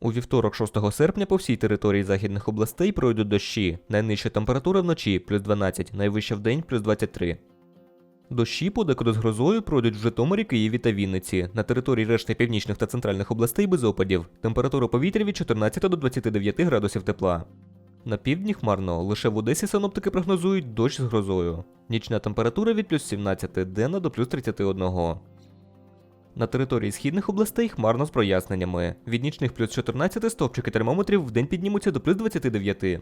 У вівторок 6 серпня по всій території західних областей пройдуть дощі. Найнижча температура вночі плюс 12, найвища в день плюс 23. Дощі подекуди з грозою пройдуть в Житомирі, Києві та Вінниці. На території решти північних та центральних областей без опадів. Температура повітря від 14 до 29 градусів тепла. На півдні хмарно, лише в Одесі синоптики прогнозують дощ з грозою. Нічна температура від плюс 17, денна до плюс 31. На території східних областей хмарно з проясненнями. Від нічних плюс 14 стовпчики термометрів в день піднімуться до плюс 29.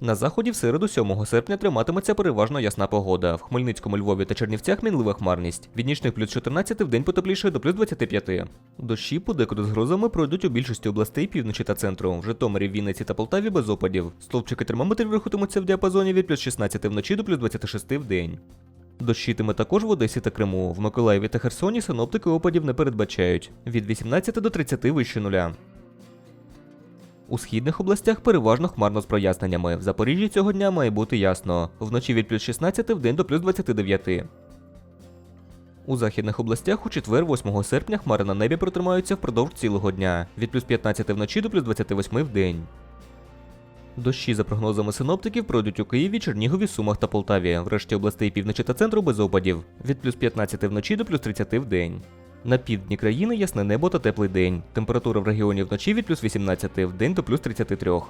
На заході в середу 7 серпня триматиметься переважно ясна погода. В Хмельницькому, Львові та Чернівцях мінлива хмарність. Від нічних плюс 14 в день потепліше до плюс 25. Дощі подекуди з грозами пройдуть у більшості областей півночі та центру. В Житомирі, Вінниці та Полтаві без опадів. Стовпчики термометрів рухатимуться в діапазоні від плюс 16 вночі до плюс 26 в день. Дощитиме також в Одесі та Криму. В Миколаєві та Херсоні синоптики опадів не передбачають від 18 до 30 вище нуля. У східних областях переважно хмарно з проясненнями. В Запоріжжі цього дня має бути ясно. Вночі від плюс 16 в день до плюс 29. У західних областях у четвер, 8 серпня, хмари на небі протримаються впродовж цілого дня від плюс 15 вночі до плюс 28 в день. Дощі, за прогнозами синоптиків, пройдуть у Києві, Чернігові, Сумах та Полтаві. В решті областей півночі та центру без опадів від плюс 15 вночі до плюс 30 в день. На півдні країни ясне небо та теплий день. Температура в регіоні вночі від плюс 18 в день до плюс 33.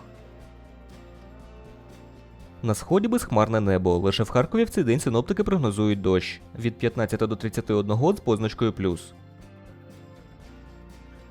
На сході безхмарне небо. Лише в Харкові в цей день синоптики прогнозують дощ від 15 до 31 з позначкою плюс.